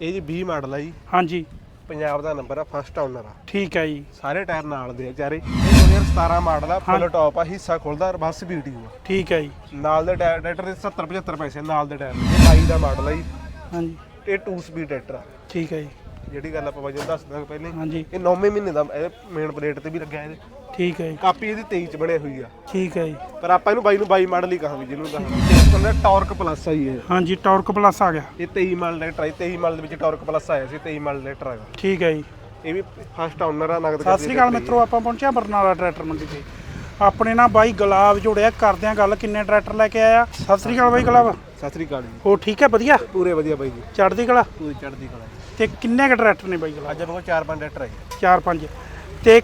ਇਹ ਜੀ 20 ਮਾਡਲ ਆ ਜੀ। ਹਾਂਜੀ। ਪੰਜਾਬ ਦਾ ਨੰਬਰ ਆ ਫਸਟ ਓਨਰ ਆ। ਠੀਕ ਹੈ ਜੀ। ਸਾਰੇ ਟਾਇਰ ਨਾਲ ਦੇ ਆ ਚਾਰੇ ਇਹ 2017 ਮਾਡਲ ਆ ਫੁੱਲ। ਟੌਪ ਆ ਹਿੱਸਾ ਖੁੱਲਦਾ ਬੱਸ ਬਿਊਟੀ ਆ ਠੀਕ ਹੈ ਜੀ। ਨਾਲ ਦੇ ਟਾਇਰ ਟਰੈਕਟਰ ਦੇ 70 75 ਪੈਸੇ ਨਾਲ ਦੇ ਟਾਇਰ। ਇਹ 22 ਦਾ ਮਾਡਲ ਆ ਜੀ। ਹਾਂਜੀ। ਇਹ 2 ਸਪੀਡ ਟਰੈਕਟਰ ਆ। ਠੀਕ ਹੈ ਜੀ। ਜਿਹੜੀ ਗੱਲ ਆਪਾਂ ਵਜਨ ਦੱਸ ਦਾਂਗੇ ਪਹਿਲੇ ਹਾਂਜੀ। ਇਹ 9ਵੇਂ ਮਹੀਨੇ ਦਾ ਇਹ ਮੇਨ ਪਲੇਟ ਤੇ ਵੀ ਲੱਗਿਆ ਇਹਦੇ। ਠੀਕ ਹੈ ਜੀ। ਕਾਪੀ ਇਹਦੀ 23 ਚ ਬਣੀ ਹੋਈ ਆ। ਠੀਕ ਹੈ ਜੀ। ਪਰ ਆਪਾਂ ਇਹਨੂੰ 22 ਨੂੰ 22 ਮਾਡਲ ਹੀ ਕਹਾਂਗੇ ਜਿਹਨੂੰ ਕਹਾਂਗੇ। ਹੁੰਦਾ ਟਾਰਕ ਪਲੱਸ ਆ ਜੀ ਇਹ। ਹਾਂਜੀ ਟਾਰਕ ਪਲੱਸ ਆ ਗਿਆ। ਇਹ 23 ਮਾਡਲ ਟਰੈਕਟਰ ਹੈ 23 ਮਾਡਲ ਦੇ ਵਿੱਚ ਟਾਰਕ ਪਲੱਸ ਆਇਆ ਸੀ 23 ਮਾਡਲ ਟਰੈਕਟਰ ਹੈਗਾ ਠੀਕ ਹੈ ਜੀ। ਇਹ ਵੀ ਫਸਟ ਓਨਰ ਆ ਨਗਦ ਸਤਿ ਸ੍ਰੀ ਅਕਾਲ ਮਿੱਤਰੋ ਆਪਾਂ ਪਹੁੰਚਿਆ ਬਰਨਾਲਾ ਟਰੈਕਟਰ ਮੰਡੀ ਤੇ। ਆਪਣੇ ਨਾਲ ਬਾਈ ਗੁਲਾਬ ਜੋੜਿਆ ਕਰਦੇ ਆ ਗੱਲ ਕਿੰਨੇ ਟਰੈਕਟਰ ਲੈ ਕੇ ਆਇਆ। ਸਤਿ ਸ੍ਰੀ ਅਕਾਲ ਬਾਈ ਗੁਲਾਬ। ਸਤਿ ਸ੍ਰੀ ਅਕਾਲ ਜੀ। ਉਹ ਠੀਕ ਹੈ ਵਧੀਆ? ਪੂਰੇ ਵਧੀਆ ਬਾਈ ਜੀ। ਚੜ੍ਹਦੀ ਕਲਾ? ਪੂਰੀ ਚੜ੍ਹਦੀ ਕਲਾ ਜੀ। ਤੇ ਕਿੰਨੇ ਕ ਟਰੈਕਟਰ ਨੇ ਬਾਈ ਗੁਲਾਬ? ਅੱਜ ਆਪਾਂ ਚਾਰ ਪੰਜ ਟਰੈਕਟਰ ਆਏ ਚਾਰ ਪੰਜ। ਤੇ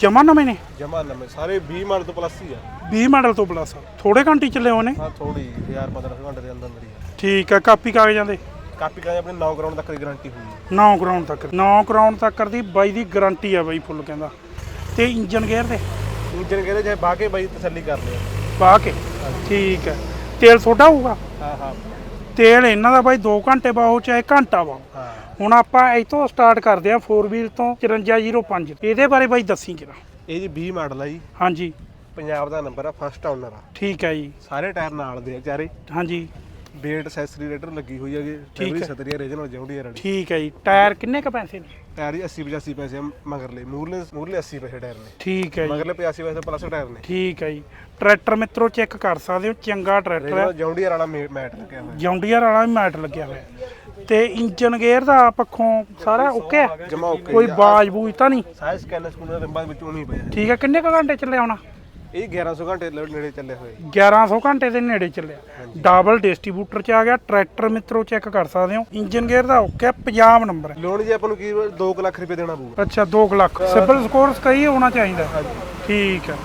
ਜਮਾ ਨਵੇਂ ਨੇ? ਜਮਾ ਨਵੇਂ ਸਾਰੇ 20 ਮਾਡਲ ਤੋਂ ਪਲੱਸ ਹੀ ਆ। 20 ਮਾਡਲ ਤੋਂ ਪਲੱਸ ਥੋੜੇ ਘੰਟੇ ਚੱਲੇ ਨੇ ਹਾਂ ਥੋੜੀ 1000 1500 ਘੰਟੇ ਦੇ ਅੰਦਰ ਅੰਦਰ ਹੀ ਆ। ਠੀਕ ਹੈ ਕਾਪੀ ਕਾਗਜ਼ਾਂ ਦੇ ਕਾਪੀ ਕਾ ਆਪਣੇ 9 ਗਰਾਊਂਡ ਤੱਕ ਦੀ ਗਾਰੰਟੀ ਹੋਈ ਹੈ 9 ਗਰਾਊਂਡ ਤੱਕ 9 ਗਰਾਊਂਡ ਤੱਕ ਦੀ ਬਾਈ ਦੀ ਗਾਰੰਟੀ ਆ ਬਾਈ ਫੁੱਲ ਕਹਿੰਦਾ। ਤੇ ਇੰਜਨ ਗੇਅਰ ਦੇ? ਇੰਜਨ ਕਹਿੰਦੇ ਜੇ ਬਾਹ ਕੇ ਬਾਈ ਤਸੱਲੀ ਕਰ ਲਿਆ। ਪਾ ਕੇ? ਠੀਕ ਹੈ ਤੇਲ ਛੋਟਾ ਹੋਊਗਾ? ਹਾਂ ਹਾਂ। ਤੇਲ ਇਹਨਾਂ ਦਾ ਬਾਈ 2 ਘੰਟੇ ਬਾਹੋ ਚਾਹੇ ਘੰਟਾ ਬਾਹੋ। ਹੁਣ ਆਪਾਂ ਇੱਥੋਂ ਸਟਾਰਟ ਕਰਦੇ ਹਾਂ 4 ਵੀਲ ਤੋਂ 5405 ਇਹਦੇ ਬਾਰੇ ਬਾਈ ਦੱਸੀ ਕਿਰਾ ਇਹ ਜੀ 20 ਮਾਡਲ ਆ ਜੀ। ਹਾਂਜੀ। ਪੰਜਾਬ ਦਾ ਨੰਬਰ ਆ ਫਸਟ ਓਨਰ ਆ। ਠੀਕ ਹੈ ਜੀ। ਸਾਰੇ ਟਾਇਰ ਨਾਲ ਦੇ ਆ ਚਾਰੇ। ਹਾਂਜੀ। ਬੇਟ ਐਕਸੈਸਰੀ ਰੇਟਰ ਲੱਗੀ ਹੋਈ ਹੈਗੀ ਠੀਕ ਹੈ। ਸਤਰੀਆ ਰੀਜਨਲ ਜੌਂਡੀ ਵਾਲੀ ਠੀਕ ਹੈ ਜੀ। ਟਾਇਰ ਕਿੰਨੇ ਕ ਪੈਸੇ ਨੇ? ਟਾਇਰ ਜੀ 80 85 ਪੈਸੇ ਆ ਮਗਰਲੇ ਮੂਰਲੇ ਮੂਰਲੇ 80 ਪੈਸੇ ਟਾਇਰ ਨੇ। ਠੀਕ ਹੈ ਜੀ। ਮਗਰਲੇ 85 ਪੈਸੇ ਪਲੱਸ ਟਾਇਰ ਨੇ। ਠੀਕ ਹੈ ਜੀ। ਟਰੈਕਟਰ ਮਿੱਤਰੋ ਚੈੱਕ ਕਰ ਸਕਦੇ ਹੋ ਚੰਗਾ ਟਰੈਕਟਰ ਹੈ। ਰੀਜਨਲ ਜੌਂਡੀ ਵਾਲਾ ਮੇ- ਮੈਟ ਲੱਗਿਆ ਹੋਇਆ। ਜੌਂਡੀਅਰ ਵਾਲਾ ਵੀ ਮੈਟ ਲੱਗਿਆ ਹੋਇਆ। ਤੇ ਇੰਜਨ ਗੇਅਰ ਦਾ ਪੱਖੋਂ ਸਾਰਾ ਓਕੇ ਆ ਜਮਾ ਓਕੇ ਕੋਈ ਬਾਜ ਬੂਜ ਤਾਂ ਨਹੀਂ? ਸਾਇਜ਼ ਸਕੈਨਰ ਸਕੂਨਰ ਰਿੰਬਾਂ ਵਿੱਚੋਂ ਨਹੀਂ ਪਿਆ ਠੀਕ ਹੈ ਕਿੰਨੇ ਕ ਘੰਟੇ ਚੱਲੇ ਆਉਣਾ? ਇਹ 1100 ਘੰਟੇ ਲ- ਨੇੜੇ ਚੱਲੇ ਹੋਏ। 1100 ਘੰਟੇ ਦੇ ਨੇੜੇ ਚੱਲਿਆ। ਡਬਲ ਡਿਸਟ੍ਰੀਬਿਊਟਰ ਚ ਆ ਗਿਆ ਟਰੈਕਟਰ ਮਿੱਤਰੋ ਚੈੱਕ ਕਰ ਸਕਦੇ ਹੋ। ਇੰਜਨ ਗੇਅਰ ਦਾ ਓਕੇ ਪੰਜਾਬ ਨੰਬਰ ਹੈ। ਲੋਨ ਜੀ ਆਪਾਂ ਨੂੰ ਕੀ 2 ਲੱਖ ਰੁਪਏ ਦੇਣਾ ਪਊਗਾ। ਅੱਛਾ 2 ਲੱਖ। ਸਿਬਲ ਸਕੋਰ ਸਹੀ ਹੋਣਾ ਚਾਹੀਦਾ। ਠੀਕ ਹੈ।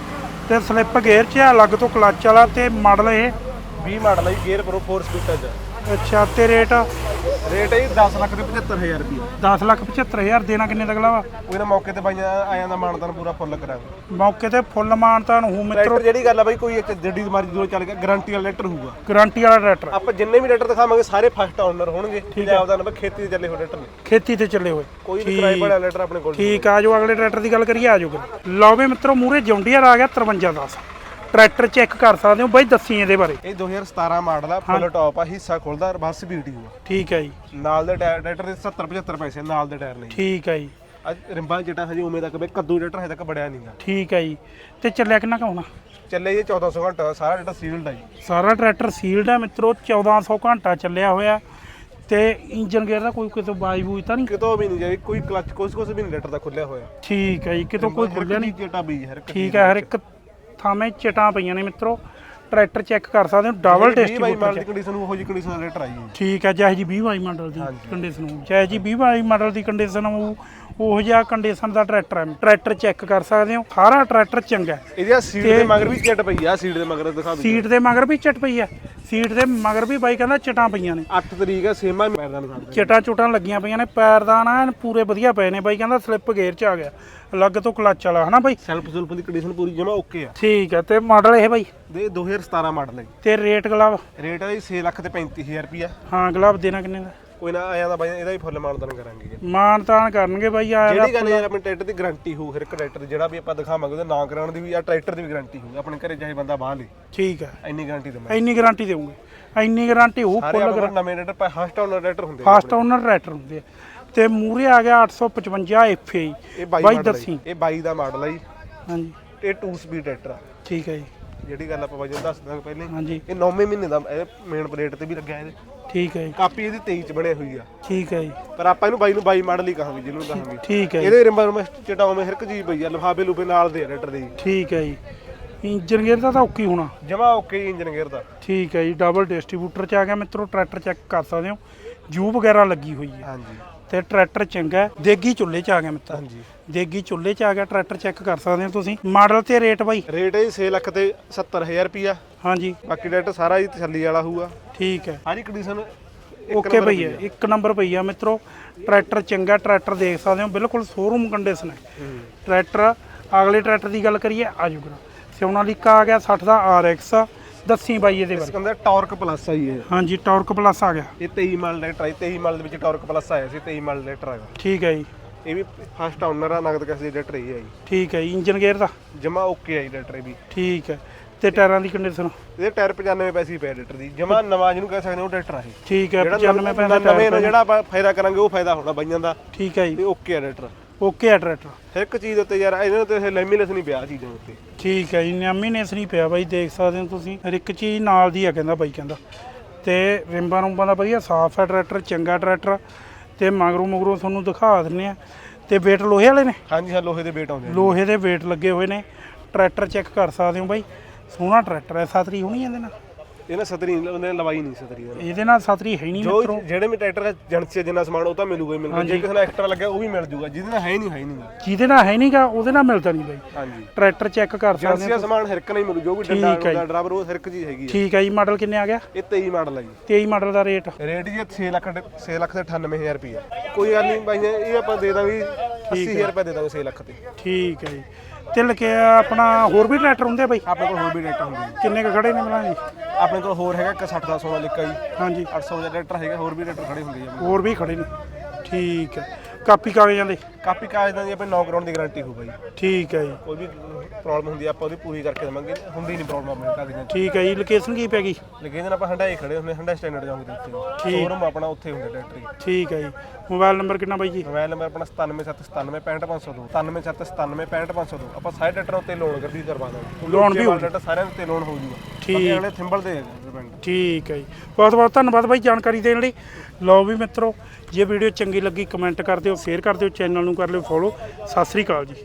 ਤੇ ਸਲਿੱਪ ਗੇਅਰ ਚ ਆ, ਅਲੱਗ ਤੋਂ ਕਲੱਚ ਵਾਲਾ ਤੇ ਮਾਡਲ ਇਹ। 20 ਮਾਡਲ ਹੈ ਗੇਅਰ ਪ੍ਰੋ 4 ਸਪੀਡ ਚ ਅੱਛਾ ਤੇ ਰੇਟ ਰੇਟ ਹੈ 10 ਲੱਖ ਤੇ 75000 ਰੁਪਏ 10 ਲੱਖ 75000 ਦੇਣਾ ਕਿੰਨੇ ਦਾ ਅਗਲਾ ਵਾ? ਉਹ ਨਾ ਮੌਕੇ ਤੇ ਬਾਈਆਂ ਆਇਆਂ ਦਾ ਮਾਨਤਾਨ ਪੂਰਾ ਫੁੱਲ ਕਰਾਂਗੇ। ਮੌਕੇ ਤੇ ਫੁੱਲ ਮਾਨਤਾ ਨੂੰ ਮਿੱਤਰੋ। ਟਰੈਕਟਰ ਜਿਹੜੀ ਗੱਲ ਆ ਬਾਈ ਕੋਈ ਇੱਕ ਜੱਡੀ ਦੀ ਮਾਰੀ ਦੂਰ ਚੱਲ ਗਿਆ ਗਾਰੰਟੀ ਵਾਲਾ ਲੈਟਰ ਹੋਊਗਾ। ਗਾਰੰਟੀ ਵਾਲਾ ਟਰੈਕਟਰ। ਆਪਾਂ ਜਿੰਨੇ ਵੀ ਲੈਟਰ ਦਿਖਾਵਾਂਗੇ ਸਾਰੇ ਫਸਟ ਓਨਰ ਹੋਣਗੇ। ਪੰਜਾਬ ਦਾ ਨੰਬਰ ਖੇਤੀ ਦੇ ਚੱਲੇ ਹੋਏ ਲੈਟਰ ਨੇ। ਖੇਤੀ ਤੇ ਚੱਲੇ ਹੋਏ। ਕੋਈ ਵੀ ਕਿਰਾਏ ਵਾਲਾ ਲੈਟਰ ਆਪਣੇ ਕੋਲ ਠੀਕ ਆ ਜੋ ਅਗਲੇ ਟਰੈਕਟਰ ਦੀ ਗੱਲ ਕਰੀਏ ਆ ਜਾਓ ਲਓ ਵੀ ਮਿੱਤਰੋ ਮੂਰੇ ਜੌਂਡੀਅਰ ਆ ਗਿਆ 5310 ਟਰੈਕਟਰ ਚੈੱਕ ਕਰ ਸਕਦੇ ਹੋ ਬਾਈ ਦੱਸੀ ਇਹਦੇ ਬਾਰੇ। ਇਹ 2017 ਮਾਡਲ ਆ ਫੁੱਲ ਟੌਪ ਆ ਹਿੱਸਾ ਖੁੱਲਦਾ ਬੱਸ ਬਿਊਟੀ ਹੋਊਗਾ ਠੀਕ ਹੈ ਜੀ। ਨਾਲ ਦੇ ਟਰੈਕਟਰ ਦੇ 70 75 ਪੈਸੇ ਨਾਲ ਦੇ ਟਾਇਰ ਨੇ ਜੀ। ਠੀਕ ਹੈ ਜੀ। ਅੱਜ ਰਿੰਬਾਂ ਜਿਹੜਾ ਹਜੇ ਉਵੇਂ ਤੱਕ ਬਈ ਕੱਦੂ ਟਰੈਕਟਰ ਹਜੇ ਤੱਕ ਬੜਿਆ ਨਹੀਂਗਾ ਠੀਕ ਹੈ ਜੀ। ਤੇ ਚੱਲਿਆ ਕਿੰਨਾ ਕੁ ਹੋਣਾ ਚੱਲੇ ਇਹ 1400 ਘੰਟਾ ਸਾਰਾ ਜਿਹੜਾ ਸੀਲਡ ਆ ਜੀ। ਸਾਰਾ ਟਰੈਕਟਰ ਸੀਲਡ ਹੈ ਮਿੱਤਰੋ 1400 ਘੰਟਾ ਚੱਲਿਆ ਹੋਇਆ। ਤੇ ਇੰਜਨ ਗੇਅਰ ਦਾ ਕੋਈ ਕਿਤੋਂ ਬਾਜ ਬੂਜ ਤਾਂ ਨਹੀਂ? ਕਿਤੋਂ ਵੀ ਨਹੀਂ ਜਾਈ ਕੋਈ ਕਲਚ ਕੁਛ ਕੁਛ ਵੀ ਨਹੀਂ ਲੈਟਰ ਦਾ ਖੁੱਲਿਆ ਹੋਇਆ। ਠੀਕ ਹੈ ਜੀ ਕਿਤੋਂ ਕੋਈ ਖੁੱਲਿਆ ਨਹੀਂ ਚੇਟਾ ਬਈ ਹਰ ਠੀਕ ਹੈ ਹਰ ਇੱਕ ਥਾਵੇਂ ਚਟਾਂ ਪਈਆਂ ਨੇ ਮਿੱਤਰੋ। ਟਰੈਕਟਰ ਚੈੱਕ ਕਰ ਸਕਦੇ ਹੋ double test by test model the condition ਉਹੋ ਜੀ ਕੰਡੀਸ਼ਨ ਦਾ ਲੈਟਰ ਆਈ ਹੈ ਠੀਕ ਹੈ ਚਾਹੇ ਜੀ 20 ਬਾਈ ਮਾਡਲ ਦੀ ਕੰਡੀਸ਼ਨ ਹੋਊ। ਚਾਹੇ ਜੀ 20 ਬਾਈ ਮਾਡਲ ਦੀ ਕੰਡੀਸ਼ਨ ਹੋਊ ਉਹ ਜਿਹਾ ਕੰਡੀਸ਼ਨ ਦਾ ਟਰੈਕਟਰ ਹੈ। ਟਰੈਕਟਰ ਚੈੱਕ ਕਰ ਸਕਦੇ ਹੋ ਸਾਰਾ ਟਰੈਕਟਰ ਚੰਗਾ ਹੈ। ਇਹਦੀ ਸੀਟ ਦੇ ਮਗਰ ਵੀ ਚਿੱਟ ਪਈ ਆ ਸੀਟ ਦੇ ਮਗਰ ਦਿਖਾ ਦੂੰ ਸੀਟ ਦੇ ਮਗਰ ਵੀ ਚਟ ਪਈ ਹੈ। ਸੀਟ ਦੇ ਮਗਰ ਵੀ ਬਾਈ ਕਹਿੰਦਾ ਚਟਾਂ ਪਈਆਂ ਨੇ। 8 ਤਰੀਕ ਹੈ ਸੇਮਾ ਮੈਦਾਨ ਸਾਹਿਬ ਚਟਾਂ ਚੁਟਾਂ ਲੱਗੀਆਂ ਪਈਆਂ ਨੇ ਪੈਰਦਾਨ ਐਨ ਪੂਰੇ ਵਧੀਆ ਪਏ ਨੇ ਬਾਈ ਕਹਿੰਦਾ ਸਲਿੱਪ ਗੇਅਰ ਚ ਆ ਗਿਆ। ਅਲੱਗ ਤੋਂ ਕਲੱਚ ਵਾਲਾ ਹਨਾ ਬਾਈ? ਸੈਲਫ ਸੁਲਫ ਦੀ ਕੰਡੀਸ਼ਨ ਪੂਰੀ ਜਮਾ ਓਕੇ ਆ। ਠੀਕ ਹੈ ਤੇ ਮਾਡਲ ਇਹ ਬਾਈ? ਦੇ 2017 ਮਾਡਲ ਹੈ ਤੇ ਰੇਟ ਗਲਵ ਰੇਟ ਹੈ 6 ਲੱਖ ਤੇ 35000 ਰੁਪਿਆ ਹਾਂ ਗਲਵ ਦੇਣਾ ਕਿੰਨੇ ਦਾ? ਕੋਈ ਨਾ ਆਇਆ ਦਾ ਬਾਈ ਇਹਦਾ ਵੀ ਫੁੱਲ ਮਾਨਦਾਨ ਕਰਾਂਗੇ ਜੀ। ਮਾਨਤਾਨ ਕਰਨਗੇ ਬਾਈ ਆ ਜਿਹੜੀ ਗੱਲ ਯਾਰ ਆਪਣੇ ਟਰੈਕਟਰ ਦੀ ਗਾਰੰਟੀ ਹੋਊ ਹਰ ਇੱਕ ਟਰੈਕਟਰ ਜਿਹੜਾ ਵੀ ਆਪਾਂ ਦਿਖਾਵਾਂਗੇ ਉਹਦਾ ਨਾਂ ਕਰਾਉਣ ਦੀ ਵੀ ਆ ਟਰੈਕਟਰ ਦੀ ਵੀ ਗਾਰੰਟੀ ਹੋਊ ਆਪਣੇ ਘਰੇ ਚਾਹੇ ਬੰਦਾ ਬਾਹ ਲੇ। ਠੀਕ ਹੈ। ਇੰਨੀ ਗਾਰੰਟੀ ਦਵਾਂ ਇੰਨੀ ਗਾਰੰਟੀ ਦੇਵਾਂਗੇ। ਇੰਨੀ ਗਾਰੰਟੀ ਹੋਊ ਸਾਰੇ ਫੁੱਲ ਆਪਣੇ ਨਵੇਂ ਟਰੈਕਟਰ ਪਾ ਫਸਟ ਓਨਰ ਟਰੈਕਟਰ ਹੁੰਦੇ ਆ। ਫਾਸਟ ਓਨਰ ਟਰੈਕਟਰ ਹੁੰਦੇ ਆ। ਤੇ ਮੂਰੇ ਆ ਗਿਆ 855 FA ਇਹ 22 ਬਾਈ ਦੱਸੀ ਜੀ। ਇਹ 22 ਦਾ ਮਾਡਲ ਹੈ ਜੀ। ਹਾਂਜੀ। ਇਹ 2 ਸਪੀਡ ਟਰੈਕਟਰ ਆ। ਠੀਕ ਹੈ ਜੀ। ਜਿਹੜੀ ਗੱਲ ਆਪਾਂ ਵਜਨ ਦੱਸ ਦਾਂਗੇ ਪਹਿਲੇ ਹਾਂਜੀ। ਇਹ 9ਵੇਂ ਮਹੀਨੇ ਦਾ ਇਹ ਮੇਨ ਪਲੇਟ ਤੇ ਵੀ ਲੱਗਿਆ ਇਹਦੇ। ਠੀਕ ਹੈ ਜੀ। ਕਾਪੀ ਇਹਦੀ 23 ਚ ਬਣੀ ਹੋਈ ਆ। ਠੀਕ ਹੈ ਜੀ। ਪਰ ਆਪਾਂ ਇਹਨੂੰ 22 ਨੂੰ 22 ਮਾਡਲ ਹੀ ਕਹਾਂਗੇ ਜਿਹਨੂੰ ਕਹਾਂਗੇ। ਠੀਕ ਹੈ ਜੀ। ਇਹਦੇ ਰਿੰਬਾਂ ਨੂੰ ਚਟਾਉਂ ਮੇ ਹਰ ਇੱਕ ਚੀਜ਼ ਪਈ ਆ ਲਿਫਾਫੇ ਲੂਫੇ ਨਾਲ ਦੇ ਰੈਟਰ ਦੇ। ਠੀਕ ਹੈ ਜੀ। ਇੰਜਨ ਗੇਅਰ ਦਾ ਤਾਂ ਔਕੀ ਹੋਣਾ। ਜਮਾ ਓਕੇ ਇੰਜਨ ਗੇਅਰ ਦਾ। ਠੀਕ ਹੈ ਜੀ ਡਬਲ ਡਿਸਟ੍ਰੀਬਿਊਟਰ ਚ ਆ ਗਿਆ ਮਿੱਤਰੋ ਟਰੈਕਟਰ ਚੈੱਕ ਕਰ ਸਕਦੇ ਹੋ। ਜੂ ਵਗੈਰਾ ਲੱਗੀ ਹੋਈ ਹੈ। ਹਾਂਜੀ। ਤੇ ਟਰੈਕਟਰ ਚੰਗਾ ਹੈ। ਦੇਗੀ ਚੁੱਲ੍ਹੇ ਚ ਆ ਗਿਆ ਮਿੱਤਰ ਹਾਂਜੀ। ਦੇਗੀ ਚੁੱਲ੍ਹੇ ਚ ਆ ਗਿਆ ਟਰੈਕਟਰ ਚੈੱਕ ਕਰ ਸਕਦੇ ਹੋ ਤੁਸੀਂ। ਮਾਡਲ ਤੇ ਰੇਟ ਬਾਈ? ਰੇਟ ਹੈ 6 ਲੱਖ ਤੇ 70000 ਰੁਪਿਆ ਹਾਂਜੀ। ਬਾਕੀ ਡਾਟਾ ਸਾਰਾ ਹੀ ਤਸੱਲੀ ਵਾਲਾ ਹੋਊਗਾ। ਠੀਕ ਹੈ। ਸਾਰੀ ਕੰਡੀਸ਼ਨ ਓਕੇ ਭਈ ਹੈ ਇੱਕ ਨੰਬਰ ਪਈ ਆ ਮਿੱਤਰੋ ਟਰੈਕਟਰ ਚੰਗਾ ਟਰੈਕਟਰ ਦੇਖ ਸਕਦੇ ਹੋ ਬਿਲਕੁਲ ਸ਼ੋਰੂਮ ਕੰਡੀਸ਼ਨ ਹੈ। ਟਰੈਕਟਰ ਅਗਲੇ ਟਰੈਕਟਰ ਦੀ ਗੱਲ ਕਰੀਏ ਆ ਜੂਗਾ ਸੋਨਾਲੀਕਾ ਆ ਗਿਆ 60 ਦਾ RX ਦੱਸੀ ਬਾਈ ਇਹਦੇ ਬਾਰੇ। ਕਹਿੰਦਾ ਟਾਰਕ ਪਲੱਸ ਆ ਜੀ ਇਹ। ਹਾਂਜੀ ਟਾਰਕ ਪਲੱਸ ਆ ਗਿਆ। ਇਹ 23 ਮਾਡਲ ਟਰੈਕਟਰ ਹੈ 23 ਮਾਡਲ ਦੇ ਵਿੱਚ ਟਾਰਕ ਪਲੱਸ ਆਇਆ ਸੀ 23 ਮਾਡਲ ਟਰੈਕਟਰ ਹੈਗਾ ਠੀਕ ਹੈ ਜੀ। ਇਹ ਵੀ ਫਸਟ ਓਨਰ ਆ ਨਗਦ ਕੈਸ ਦੀ ਟਰੈਕਟਰ ਹੀ ਹੈ ਜੀ। ਠੀਕ ਹੈ ਇੰਜਨ ਗੇਅਰ ਦਾ? ਜਮਾ ਓਕੇ ਆ ਜੀ ਟਰੈਕਟਰ ਵੀ। ਠੀਕ ਹੈ। ਤੇ ਟਾਇਰਾਂ ਦੀ ਕੰਡੀਸ਼ਨ ਇਹਦੇ ਟਾਇਰ 95 ਪੈਸੇ ਪਏ ਟਰੈਕਟਰ ਦੀ। ਜਮਾ ਨਵਾਂ ਜਿਹਨੂੰ ਕਹਿ ਸਕਦੇ ਹੋ ਟਰੈਕਟਰ ਆ ਇਹ। ਠੀਕ ਹੈ ਜਿਹੜਾ 95 ਨਵੇਂ ਪੈਸੇ ਟਾਇਰ ਜਿਹੜਾ ਆਪਾਂ ਫਾਇਦਾ ਕਰਾਂਗੇ ਉਹ ਫਾਇਦਾ ਹੋਣਾ ਬਾਈਆਂ ਦਾ। ਠੀਕ ਹੈ ਜੀ। ਤੇ ਓਕੇ ਆ ਟਰੈਕਟਰ ਓਕੇ ਆ ਟਰੈਕਟਰ। ਹਰ ਇੱਕ ਚੀਜ਼ ਉੱਤੇ ਯਾਰ ਇਹਨਾਂ ਤੇ ਲੈਮੀਨੈਸ ਨਹੀਂ ਪਿਆ ਚੀਜ਼ਾਂ ਉੱਤੇ। ਠੀਕ ਹੈ ਜੀ ਨਿਆਮੀਨੇਸ ਨਹੀਂ ਪਿਆ ਬਾਈ ਦੇਖ ਸਕਦੇ ਹੋ ਤੁਸੀਂ। ਹਰ ਇੱਕ ਚੀਜ਼ ਨਾਲ ਦੀ ਆ ਕਹਿੰਦਾ ਬਾਈ ਕਹਿੰਦਾ। ਤੇ ਰਿੰਬਾਂ ਰੁੰਬਾਂ ਦਾ ਵਧੀਆ ਸਾਫ਼ ਹੈ ਟਰੈਕਟਰ ਚੰਗਾ ਟਰੈਕਟਰ। ਤੇ ਮਗਰੋਂ ਮਗਰੋਂ ਤੁਹਾਨੂੰ ਦਿਖਾ ਦਿੰਨੇ ਆ। ਤੇ ਵੇਟ ਲੋਹੇ ਵਾਲੇ ਨੇ? ਹਾਂਜੀ ਹਾਂ ਲੋਹੇ ਦੇ ਵੇਟ ਆਉਂਦੇ ਆ। ਲੋਹੇ ਦੇ ਵੇਟ ਲੱਗੇ ਹੋਏ ਨੇ। ਟਰੈਕਟਰ ਚੈੱਕ ਕਰ ਸਕਦੇ ਹੋ ਬਾਈ। ਸੋਹਣਾ ਟਰੈਕਟਰ ਹੈ ਸਤਰੀ ਹੋਣੀ ਇਹਦੇ ਨਾਲ। ਇਹਨਾਂ ਸਤਰੀ ਉਹਨੇ ਲਵਾਈ ਨਹੀਂ ਸਤਰੀ ਇਹਨਾਂ ਨੇ। ਇਹਦੇ ਨਾਲ ਸਤਰੀ ਹੈ ਹੀ ਨਹੀਂ ਜੋ ਮਿੱਤਰੋ। ਜਿਹੜੇ ਵੀ ਟਰੈਕਟਰ ਏਜੰਸੀ ਜਿੰਨਾ ਸਮਾਨ ਉਹ ਤਾਂ ਮਿਲੂਗਾ ਹੀ ਮਿਲੂਗਾ। ਜੇ ਕਿਸੇ ਨਾਲ ਐਕਸਟਰਾ ਲੱਗਿਆ ਉਹ ਵੀ ਮਿਲ ਜੂਗਾ। ਜਿਹਦੇ ਨਾਲ ਹੈ ਹੀ ਨਹੀਂ ਹੈ ਹੀ ਨਹੀਂ। ਜਿਹਦੇ ਨਾਲ ਹੈ ਨਹੀਂਗਾ ਉਹਦੇ ਨਾਲ ਮਿਲਦਾ ਨਹੀਂ ਬਾਈ। ਹਾਂਜੀ। ਟਰੈਕਟਰ ਚੈੱਕ ਕਰ ਸਕਦੇ ਏਜੰਸੀ ਦਾ ਸਮਾਨ ਹਰ ਇੱਕ ਨਹੀਂ ਮਿਲੂ ਜੋ ਵੀ ਡੰਡਾ ਠੀਕ ਹੈ ਜੀ। ਡਰਾਈਵਰ ਉਹ ਹਰ ਇੱਕ ਚੀਜ਼ ਹੈਗੀ ਹੈ। ਠੀਕ ਹੈ ਜੀ ਮਾਡਲ ਕਿੰਨੇ ਆ ਗਿਆ? ਇਹ 23 ਮਾਡਲ ਹੈ ਜੀ। 23 ਮਾਡਲ ਦਾ ਰੇਟ ਰੇਟ ਜੀ 6 ਲੱਖ 6 ਲੱਖ ਤੇ 98000 ਰੁਪਏ ਕੋਈ ਗੱਲ ਨਹੀਂ ਬਾਈ ਇਹ ਆਪਾਂ ਦੇ ਦਾਂਗੇ 80000 ਰੁਪਏ ਦੇ ਦਾਂਗੇ 6 ਲੱਖ ਤੇ। ਠੀਕ ਹੈ ਜੀ। ਤੇ ਲਕੇ ਆਪਣਾ ਹੋਰ ਵੀ ਟਰੈਕਟਰ ਹੁੰਦੇ ਆ ਬਾਈ? ਆਪਣੇ ਕੋਲ ਹੋਰ ਵੀ ਟਰੈਕਟਰ ਹੁੰਦੇ ਜੀ ਕਿੰਨੇ ਕ ਖੜੇ ਨੇ ਮਲਾਂ ਜੀ ਆਪਣੇ ਕੋਲ ਹੋਰ ਹੈਗਾ ਇੱਕ 60 ਦਾ 16 ਲਿਕਾ ਜੀ ਹਾਂਜੀ। 800 ਦਾ ਟਰੈਕਟਰ ਹੈਗਾ ਹੋਰ ਵੀ ਟਰੈਕਟਰ ਖੜੇ ਹੁੰਦੇ ਆਪਣੇ ਕੋਲ। ਹੋਰ ਵੀ ਖੜੇ ਨੇ। ਠੀਕ ਹੈ। ਕਾਪੀ ਕਾਗਜ਼ਾਂ ਦੇ ਕਾਪੀ ਕਾਗਜ਼ ਦਾ ਆਪਣੇ 9 ਗਰਾਊਂਡ ਦੀ ਗਾਰੰਟੀ ਹੋਊਗਾ ਜੀ ਠੀਕ ਹੈ ਜੀ। ਕੋਈ ਵੀ ਪ੍ਰੋਬਲਮ ਹੁੰਦੀ ਆ ਆਪਾਂ ਉਹਦੀ ਪੂਰੀ ਕਰਕੇ ਦੇਵਾਂਗੇ। ਹੁੰਦੀ ਨਹੀਂ ਪ੍ਰੋਬਲਮ ਆਪਣੇ ਕਾਗਜ਼ਾਂ 'ਚ ਠੀਕ ਹੈ ਜੀ ਲੋਕੇਸ਼ਨ ਕੀ ਪੈ ਗਈ? ਲੇਕਿਨ ਆਪਾਂ ਹੰਡਾਈ ਖੜੇ ਹੁੰਦੇ ਹੰਡਾ ਸਟੈਂਡਰਡ ਜਾਉਂਗੇ ਦੇ ਉੱਤੇ ਸ਼ੋਰੂਮ ਆਪਣਾ ਉੱਥੇ ਹੁੰਦਾ ਟਰੈਕਟਰ ਜੀ ਠੀਕ ਹੈ ਜੀ। ਮੋਬਾਈਲ ਨੰਬਰ ਕਿੰਨਾ ਬਾਈ ਜੀ? ਮੋਬਾਈਲ ਨੰਬਰ ਆਪਣਾ 9779965502 9779965502 ਆਪਾਂ ਸਾਰੇ ਟਰੈਕਟਰਾਂ ਉੱਤੇ ਲੋਨ ਕਰਦੀ ਕਰਵਾ ਦਾਂਗੇ Loan ਵੀ ਹੋ ਟਰੈਕਟਰ ਸਾਰਿਆਂ ਉੱਤੇ ਲੋਨ ਹੋ ਜੂਗਾ। ਠੀਕ। ਅਗਲੇ ਥਿੰਬਲ ਦੇ ਡਿਪੈਂਡ ਠੀਕ ਹੈ ਜੀ। ਬਹੁਤ ਬਹੁਤ ਧੰਨਵਾਦ ਬਾਈ ਜਾਣਕਾਰੀ ਦੇਣ ਲਈ। ਲਓ ਵੀ ਮਿੱਤਰੋ ਜੇ ਵੀਡੀਓ ਚੰਗੀ ਲੱਗੀ ਕਮੈਂਟ ਕਰ ਦਿਓ ਸ਼ੇਅਰ ਕਰ ਦਿਓ ਚੈਨਲ ਨੂੰ ਕਰ ਲਿਓ ਫੋਲੋ ਸਤਿ ਸ੍ਰੀ ਅਕਾਲ ਜੀ।